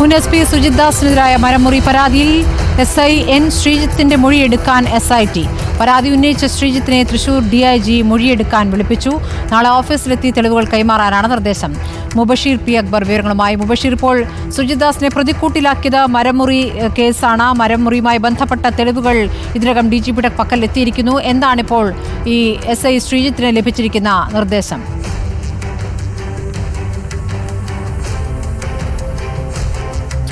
മുൻ S P Sujith ദാസിനെതിരായ മരമുറി പരാതിയിൽ എസ് ഐ എൻ ശ്രീജിത്തിന്റെ മൊഴിയെടുക്കാൻ എസ് ഐ ടി. പരാതി ഉന്നയിച്ച ശ്രീജിത്തിനെ തൃശൂർ ഡി ഐ ജി മൊഴിയെടുക്കാൻ വിളിപ്പിച്ചു. നാളെ ഓഫീസിലെത്തി തെളിവുകൾ കൈമാറാനാണ് നിർദ്ദേശം. മുബഷീർ പി അക്ബർ വിവരങ്ങളുമായി. മുബഷീർ ഇപ്പോൾ സുജിത് ദാസിനെ പ്രതിക്കൂട്ടിലാക്കിയത് മരമുറി കേസാണ്. മരമുറിയുമായി ബന്ധപ്പെട്ട തെളിവുകൾ ഇതിനകം ഡി ജി പിയുടെ പക്കൽ എത്തിയിരിക്കുന്നു എന്താണിപ്പോൾ ഈ എസ് ഐ ശ്രീജിത്തിന് ലഭിച്ചിരിക്കുന്ന നിർദ്ദേശം?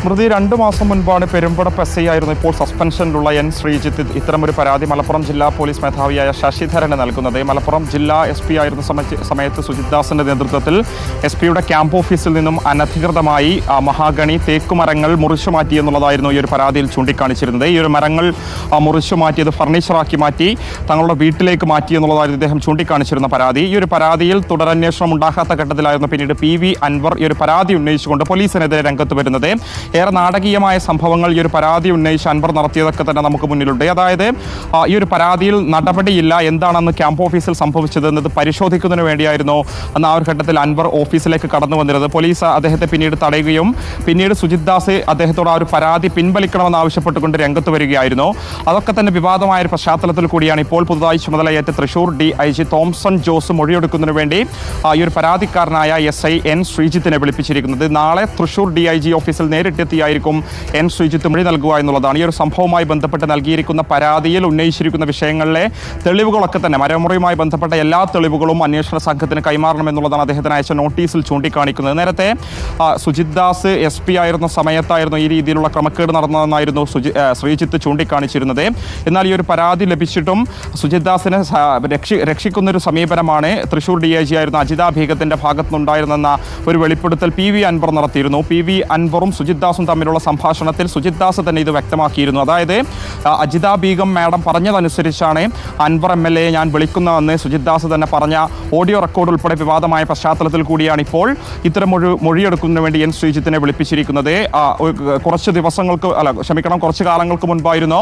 സ്മൃതി രണ്ട് മാസം മുൻപാണ് പെരുമ്പട ആയിരുന്നു ഇപ്പോൾ സസ്പെൻഷനിലുള്ള എൻ ശ്രീജിത്ത്. ഇത്തരമൊരു പരാതി മലപ്പുറം ജില്ലാ പോലീസ് മേധാവിയായ ശശിധരന് നൽകുന്നത്. മലപ്പുറം ജില്ലാ എസ് പി ആയിരുന്ന സമയ- സമയത്ത് സുജിത് ദാസിന്റെ നേതൃത്വത്തിൽ എസ് പിയുടെ ക്യാമ്പ് ഓഫീസിൽ നിന്നും അനധികൃതമായി മഹാഗണി തേക്കുമരങ്ങൾ മുറിച്ചു മാറ്റി എന്നുള്ളതായിരുന്നു ഈ ഒരു പരാതിയിൽ ചൂണ്ടിക്കാണിച്ചിരുന്നത്. ഈ ഒരു മരങ്ങൾ മുറിച്ചു മാറ്റിയത് ഫർണിച്ചറാക്കി മാറ്റി തങ്ങളുടെ വീട്ടിലേക്ക് മാറ്റി എന്നുള്ളതായിരുന്നു ഇദ്ദേഹം ചൂണ്ടിക്കാണിച്ചിരുന്ന പരാതി. ഈ ഒരു പരാതിയിൽ തുടരന്വേഷണം ഉണ്ടാകാത്ത ഘട്ടത്തിലായിരുന്നു പിന്നീട് പി വി അൻവർ ഈ ഒരു പരാതി ഉന്നയിച്ചുകൊണ്ട് പോലീസിനെതിരെ രംഗത്ത് വരുന്നത്. ഏറെ നാടകീയമായ സംഭവങ്ങൾ ഈ ഒരു പരാതി ഉന്നയിച്ച് അൻവർ നടത്തിയതൊക്കെ തന്നെ നമുക്ക് മുന്നിലുണ്ട്. അതായത് ഈ ഒരു പരാതിയിൽ നടപടിയില്ല എന്താണെന്ന് ക്യാമ്പ് ഓഫീസിൽ സംഭവിച്ചത് എന്നത് പരിശോധിക്കുന്നതിന് വേണ്ടിയായിരുന്നു അന്ന് ആ ഒരു ഘട്ടത്തിൽ അൻവർ ഓഫീസിലേക്ക് കടന്നു വന്നിരുന്നത്. പോലീസ് അദ്ദേഹത്തെ പിന്നീട് തടയുകയും പിന്നീട് സുജിത് ദാസ് അദ്ദേഹത്തോട് ആ ഒരു പരാതി പിൻവലിക്കണമെന്ന് ആവശ്യപ്പെട്ടുകൊണ്ട് രംഗത്ത് വരികയായിരുന്നു. അതൊക്കെ തന്നെ വിവാദമായ ഒരു പശ്ചാത്തലത്തിൽ കൂടിയാണ് ഇപ്പോൾ പുതുതായി ചുമതലയേറ്റ Thrissur D I G Thomson Jose മൊഴിയെടുക്കുന്നതിന് വേണ്ടി ഈ ഒരു പരാതിക്കാരനായ എസ് ഐ എൻ ശ്രീജിത്തിനെ വിളിപ്പിച്ചിരിക്കുന്നത്. നാളെ തൃശൂർ ഡി ഐ ജി ഓഫീസിൽ നേരിട്ടെത്തിയായിരിക്കും എൻ ശ്രീജിത്ത് മൊഴി നൽകുക എന്നുള്ളതാണ്. ഈ ഒരു സംഭവവുമായി ബന്ധപ്പെട്ട് നൽകിയിരിക്കുന്ന പരാതിയിൽ ഉന്നയിച്ചിരിക്കുന്ന വിഷയങ്ങളിലെ തെളിവുകളൊക്കെ തന്നെ മരമുറയുമായി ബന്ധപ്പെട്ട എല്ലാ തെളിവുകളും അന്വേഷണ സംഘത്തിന് കൈമാറണമെന്നുള്ളതാണ് അദ്ദേഹത്തിന് അയച്ച നോട്ടീസിൽ ചൂണ്ടിക്കാണിക്കുന്നത്. നേരത്തെ സുജിത് ദാസ് എസ് പി ആയിരുന്ന സമയത്തായിരുന്നു ഈ രീതിയിലുള്ള ക്രമക്കേട് നടന്നതെന്നായിരുന്നു സുജി ശ്രീജിത്ത് ചൂണ്ടിക്കാണിച്ചിരുന്നത്. എന്നാൽ ഈ ഒരു പരാതി ലഭിച്ചിട്ടും സുജിത് ദാസിനെ രക്ഷി രക്ഷിക്കുന്നൊരു സമീപനമാണ് തൃശൂർ ഡി ഐ ജി ആയിരുന്ന അജിത ഭീകത്തിന്റെ ഭാഗത്തുനിന്നുണ്ടായിരുന്നെന്ന ഒരു വെളിപ്പെടുത്തൽ പി വി അൻവർ നടത്തിയിരുന്നു. പി വി അൻവറും സുജിത് ദാസും തമ്മിലുള്ള സംഭാഷണത്തിൽ സുജിത് ദാസ് തന്നെ ഇത് വ്യക്തമാക്കിയിരുന്നു. അതായത് അജിത ബീഗം മാഡം പറഞ്ഞതനുസരിച്ചാണ് അൻവർ എം എൽ എ ഞാൻ വിളിക്കുന്നതെന്ന് സുജിത് ദാസ് തന്നെ പറഞ്ഞ ഓഡിയോ റെക്കോർഡ് ഉൾപ്പെടെ വിവാദമായ പശ്ചാത്തലത്തിൽ കൂടിയാണ് ഇപ്പോൾ ഇത്തരം മൊഴി മൊഴിയെടുക്കുന്നതിന് വേണ്ടി എൻ ശ്രീജിത്തിനെ വിളിപ്പിച്ചിരിക്കുന്നത്. കുറച്ച് ദിവസങ്ങൾക്ക് അല്ല ക്ഷമിക്കണം കുറച്ച് കാലങ്ങൾക്ക് മുൻപായിരുന്നു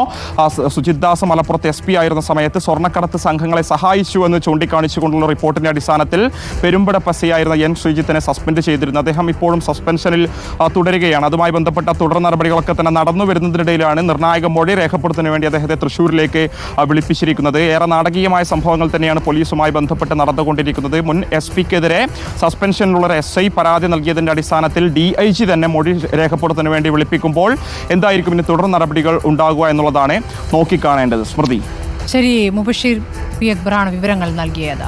സുജിത് ദാസ് മലപ്പുറത്ത് എസ് പി ആയിരുന്ന സമയത്ത് സ്വർണക്കടത്ത് സംഘങ്ങളെ സഹായിച്ചു എന്ന് ചൂണ്ടിക്കാണിച്ചുകൊണ്ടുള്ള റിപ്പോർട്ടിന്റെ അടിസ്ഥാനത്തിൽ പെരുമ്പട പസിയായിരുന്ന എൻ ശ്രീജിത്തിനെ സസ്പെൻഡ് ചെയ്തിരുന്നു. അദ്ദേഹം ഇപ്പോഴും സസ്പെൻഷനിൽ തുടരുകയാണ്. അതുമായി ബന്ധപ്പെട്ട തുടർ നടപടികളൊക്കെ തന്നെ നടന്നു വരുന്നതിനിടയിലാണ് നിർണായക മൊഴി രേഖപ്പെടുത്തുന്നതിന് വേണ്ടി അദ്ദേഹത്തെ തൃശ്ശൂരിലേക്ക് വിളിപ്പിച്ചിരിക്കുന്നത്. ഏറെ നാടകീയമായ സംഭവങ്ങൾ തന്നെയാണ് പോലീസുമായി ബന്ധപ്പെട്ട് നടന്നുകൊണ്ടിരിക്കുന്നത്. മുൻ എസ് പിക്കെതിരെ സസ്പെൻഷനിലുള്ള എസ് ഐ പരാതി നൽകിയതിന്റെ അടിസ്ഥാനത്തിൽ ഡി ഐ ജി തന്നെ മൊഴി രേഖപ്പെടുത്തുന്നതിന് വേണ്ടി വിളിപ്പിക്കുമ്പോൾ എന്തായിരിക്കും ഇനി തുടർ നടപടികൾ ഉണ്ടാകുക എന്നുള്ളതാണ് നോക്കിക്കാണേണ്ടത്. സ്മൃതി. ശരി മുബഷീർ പി അക്ബറാണ് വിവരങ്ങൾ നൽകിയത്.